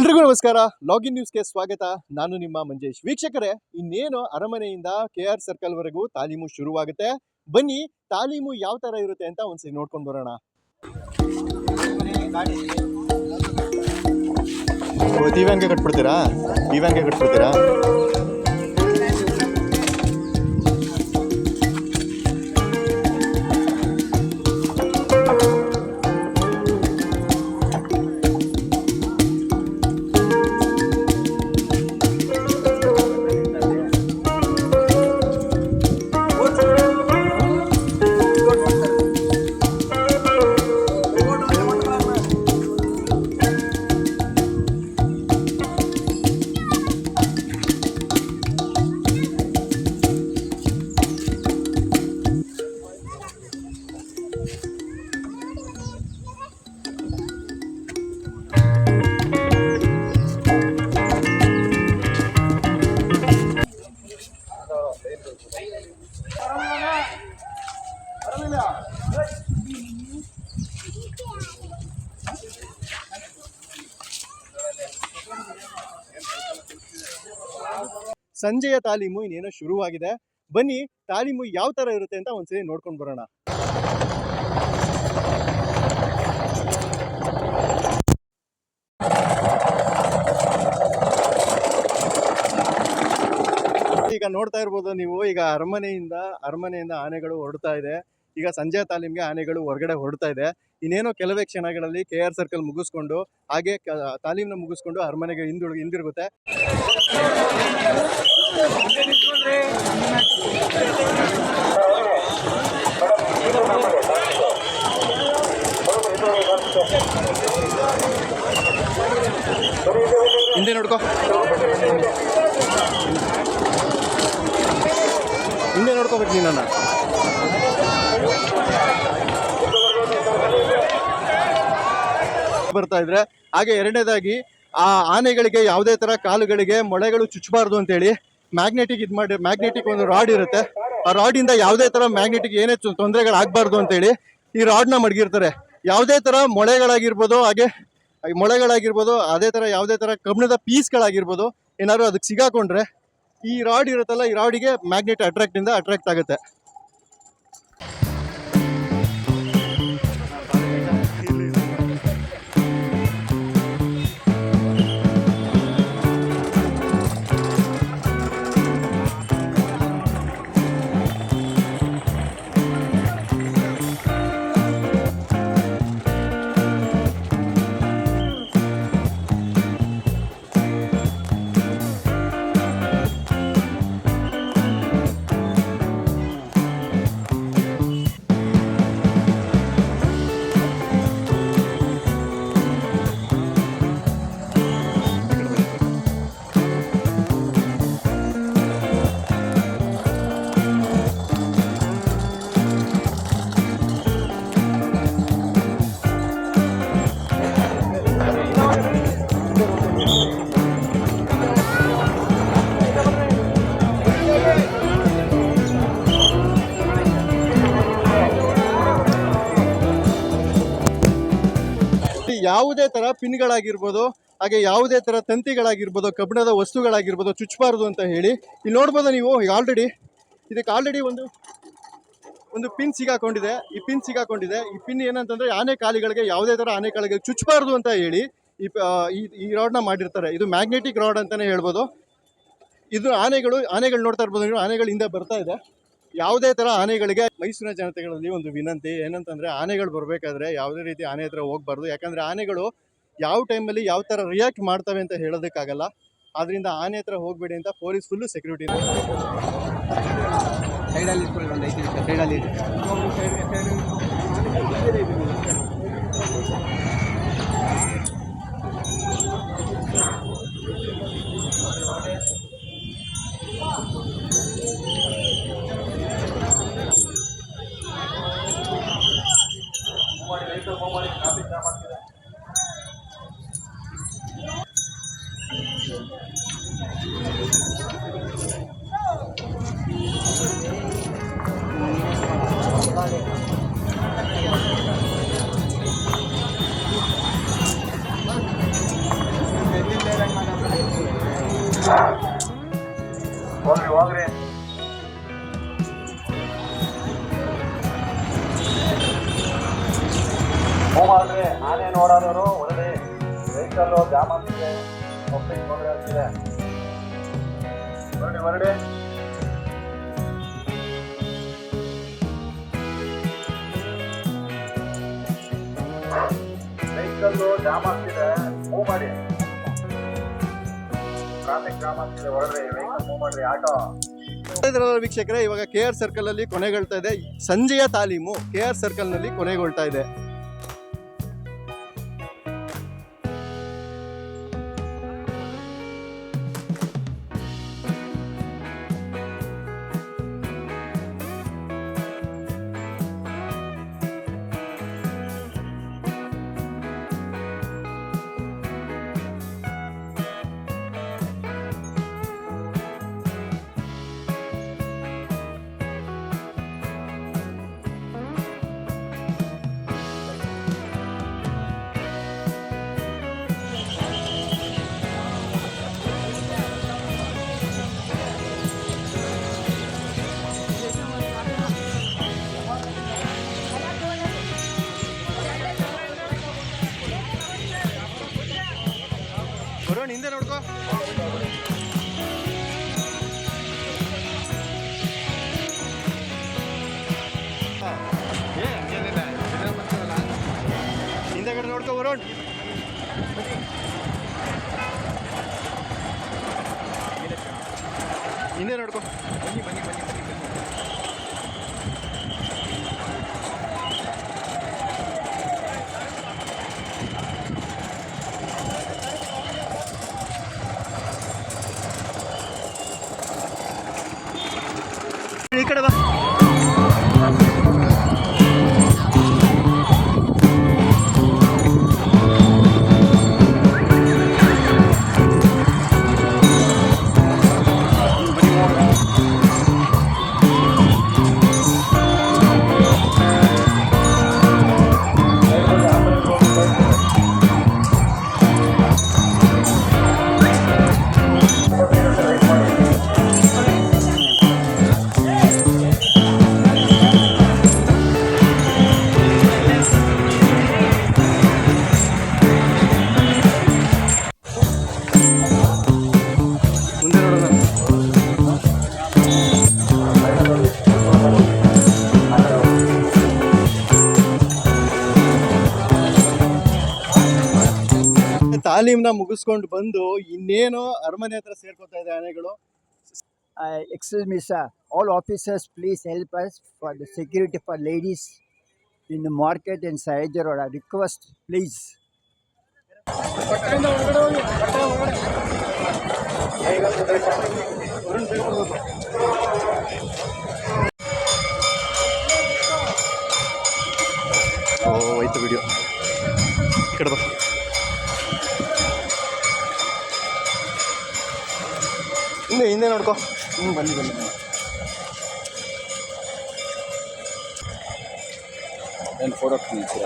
ಎಲ್ರಿಗೂ ನಮಸ್ಕಾರ. ಲಾಗಿನ್ ನ್ಯೂಸ್ಗೆ ಸ್ವಾಗತ. ನಾನು ನಿಮ್ಮ ಮಂಜೇಶ್. ವೀಕ್ಷಕರೇ, ಇನ್ನೇನು ಅರಮನೆಯಿಂದ ಕೆ ಆರ್ ಸರ್ಕಲ್ ವರೆಗೂ ತಾಲೀಮು ಶುರುವಾಗುತ್ತೆ. ಬನ್ನಿ, ತಾಲೀಮು ಯಾವ ತರ ಇರುತ್ತೆ ಅಂತ ಒಂದ್ಸರಿ ನೋಡ್ಕೊಂಡು ಬರೋಣ. ದಿವ್ಯಾಂಗ ಕಟ್ಬಿಡ್ತೀರಾ? ದಿವ್ಯಾಂಗ ಕಟ್ಬಿಡ್ತೀರಾ? ಸಂಜೆಯ ತಾಲೀಮು ಇನ್ನೇನೋ ಶುರುವಾಗಿದೆ. ಬನ್ನಿ, ತಾಲೀಮು ಯಾವ ತರ ಇರುತ್ತೆ ಅಂತ ಒಂದ್ಸರಿ ನೋಡ್ಕೊಂಡು ಬರೋಣ. ಈಗ ನೋಡ್ತಾ ಇರ್ಬೋದು ನೀವು, ಈಗ ಅರಮನೆಯಿಂದ ಅರಮನೆಯಿಂದ ಆನೆಗಳು ಹೊರಡ್ತಾ ಇದೆ. ಈಗ ಸಂಜೆ ತಾಲೀಮ್ಗೆ ಆನೆಗಳು ಹೊರಗಡೆ ಹೊರಡ್ತಾ ಇದೆ. ಇನ್ನೇನೋ ಕೆಲವೇ ಕ್ಷಣಗಳಲ್ಲಿ ಕೆ ಆರ್ ಸರ್ಕಲ್ ಮುಗಿಸ್ಕೊಂಡು, ಹಾಗೆ ತಾಲೀಮ್ನ ಮುಗಿಸ್ಕೊಂಡು ಅರಮನೆಗೆ ಹಿಂದುಳಿ, ಹಿಂದಿರುಗುತ್ತೆ. ಹಿಂದೆ ನೋಡ್ಕೋ. ಬರ್ತಾ ಇದ್ರೆ, ಹಾಗೆ ಎರಡನೇದಾಗಿ, ಆ ಆನೆಗಳಿಗೆ ಯಾವುದೇ ತರ ಕಾಲುಗಳಿಗೆ ಮೊಳೆಗಳು ಚುಚ್ಚಬಾರ್ದು ಅಂತೇಳಿ ಮ್ಯಾಗ್ನೆಟಿಕ್ ಇದು ಮಾಡಿ ಮ್ಯಾಗ್ನೆಟಿಕ್ ಒಂದು ರಾಡ್ ಇರುತ್ತೆ. ಆ ರಾಡಿಂದ ಯಾವುದೇ ತರ ಮ್ಯಾಗ್ನೆಟಿಕ್ ಏನೇ ಚು- ತೊಂದರೆಗಳಾಗಬಾರ್ದು ಅಂತೇಳಿ ಈ ರಾಡ್ನ ಮಡಗಿರ್ತಾರೆ. ಯಾವುದೇ ತರ ಮೊಳೆಗಳಾಗಿರ್ಬೋದು, ಹಾಗೆ ಮೊಳೆಗಳಾಗಿರ್ಬೋದು, ಅದೇ ತರ ಯಾವುದೇ ತರ ಕಬ್ಣದ ಪೀಸ್ಗಳಾಗಿರ್ಬೋದು ಏನಾದ್ರು ಅದಕ್ಕೆ ಸಿಗಾಕೊಂಡ್ರೆ ಈ ರಾಡ್ ಇರುತ್ತಲ್ಲ, ಈ ರಾಡಿಗೆ ಮ್ಯಾಗ್ನೆಟ್ ಅಟ್ರಾಕ್ಟಿಂದ ಅಟ್ರಾಕ್ಟ್ ಆಗುತ್ತೆ. ಯಾವುದೇ ತರ ಪಿನ್ಗಳಾಗಿರ್ಬೋದು, ಹಾಗೆ ಯಾವುದೇ ತರ ತಂತಿಗಳಾಗಿರ್ಬೋದು, ಕಬ್ಬಿಣದ ವಸ್ತುಗಳಾಗಿರ್ಬೋದು ಚುಚ್ಚಬಾರ್ದು ಅಂತ ಹೇಳಿ, ಇಲ್ಲಿ ನೋಡ್ಬೋದು ನೀವು ಆಲ್ರೆಡಿ ಇದಕ್ಕೆ ಆಲ್ರೆಡಿ ಒಂದು ಒಂದು ಪಿನ್ ಸಿಗಾಕೊಂಡಿದೆ. ಈ ಪಿನ್ ಸಿಗಾಕೊಂಡಿದೆ. ಈ ಪಿನ್ ಏನಂತಂದ್ರೆ ಆನೆ ಕಾಲಿಗಳಿಗೆ ಯಾವುದೇ ತರ ಆನೆ ಕಾಲಿಗೆ ಚುಚ್ಚಬಾರ್ದು ಅಂತ ಹೇಳಿ ಈ ಈ- ರಾಡ್ನ ಮಾಡಿರ್ತಾರೆ. ಇದು ಮ್ಯಾಗ್ನೆಟಿಕ್ ರಾಡ್ ಅಂತಾನೆ ಹೇಳ್ಬೋದು. ಇದು ಆನೆಗಳು ಆನೆಗಳು ನೋಡ್ತಾ ಇರ್ಬೋದು ಆನೆಗಳಿಂದ ಬರ್ತಾ ಇದೆ. ಯಾವುದೇ ತರ ಆನೆಗಳಿಗೆ ಮೈಸೂರಿನ ಜನತೆಗಳಲ್ಲಿ ಒಂದು ವಿನಂತಿ. ಏನಂತಂದ್ರೆ ಆನೆಗಳು ಬರಬೇಕಾದ್ರೆ ಯಾವುದೇ ರೀತಿ ಆನೆ ಹತ್ರ ಹೋಗ್ಬಾರ್ದು. ಯಾಕಂದ್ರೆ ಆನೆಗಳು ಯಾವ ಟೈಮಲ್ಲಿ ಯಾವ ತರ ರಿಯಾಕ್ಟ್ ಮಾಡ್ತವೆ ಅಂತ ಹೇಳೋದಕ್ಕಾಗಲ್ಲ. ಆದ್ರಿಂದ ಆನೆ ಹತ್ರ ಹೋಗ್ಬೇಡಿ ಅಂತ ಪೊಲೀಸ್ ಫುಲ್ಲು ಸೆಕ್ಯೂರಿಟಿ ಸೈಡಲ್ಲಿ ಹೋಗ್ರಿ ಹೋಗ್ರಿ. ಹೋಗ್ರಿ ನಾನೇ ನೋಡೋದವರು ಒಳ್ಳೆ ವೆಹಿಕಲ್ಲು ಜಾಮ್ ಆಗ್ತಿದೆ. ಒಬ್ಬರಿಗೆ ತೊಂದರೆ ಆಗ್ತಿದೆ. ಹೊರಡಿ ಹೊರಡಿ ವೆಹಿಕಲ್ಲು ಜಾಮ್ ಆಗ್ತಿದೆ ಮೂವ್ ಮಾಡಿ. ಟ್ರಾಫಿಕ್ ಜಾಮ್ ಆಗ್ತಿದೆ ಹೊರಡ್ರಿ ಮೂವ್ ಮಾಡ್ರಿ, ಆಟೋ. ವೀಕ್ಷಕರೇ, ಇವಾಗ ಕೆ ಆರ್ ಸರ್ಕಲ್ ಅಲ್ಲಿ ಕೊನೆಗೊಳ್ತಾ ಇದೆ. ಸಂಜೆಯ ತಾಲೀಮು ಕೆ ಆರ್ ಸರ್ಕಲ್ನಲ್ಲಿ ಕೊನೆಗೊಳ್ತಾ ಇದೆ. ನೋಡ್ಕೋ ಬರೋಣ. ಹಿಂದೆ ನೋಡ್ಕೋ ಬನ್ನಿ ಬನ್ನಿ ಬನ್ನಿ. ಈ ಕಡೆ ಬಾ. ತಾಲೀಮ್ನ ಮುಗಿಸ್ಕೊಂಡು ಬಂದು ಇನ್ನೇನೋ ಅರಮನೆ ಹತ್ರ ಸೇರ್ಕೊತಾ ಇದೆ ಆನೆಗಳು. Excuse me sir all officers please help us for the security for ladies in market in market and request please I request, please. ಓ ಆಯ್ತು ವಿಡಿಯೋ ಈ ಕಡೆ ಬಾ. ಹಿಂದೆ ಹಿಂದೆ ನೋಡ್ಕೋ. ಹ್ಞೂ ಬನ್ನಿ ಬನ್ನಿ. ನಾನು ಫೋಟೋ ನಿಲ್ಸಿರ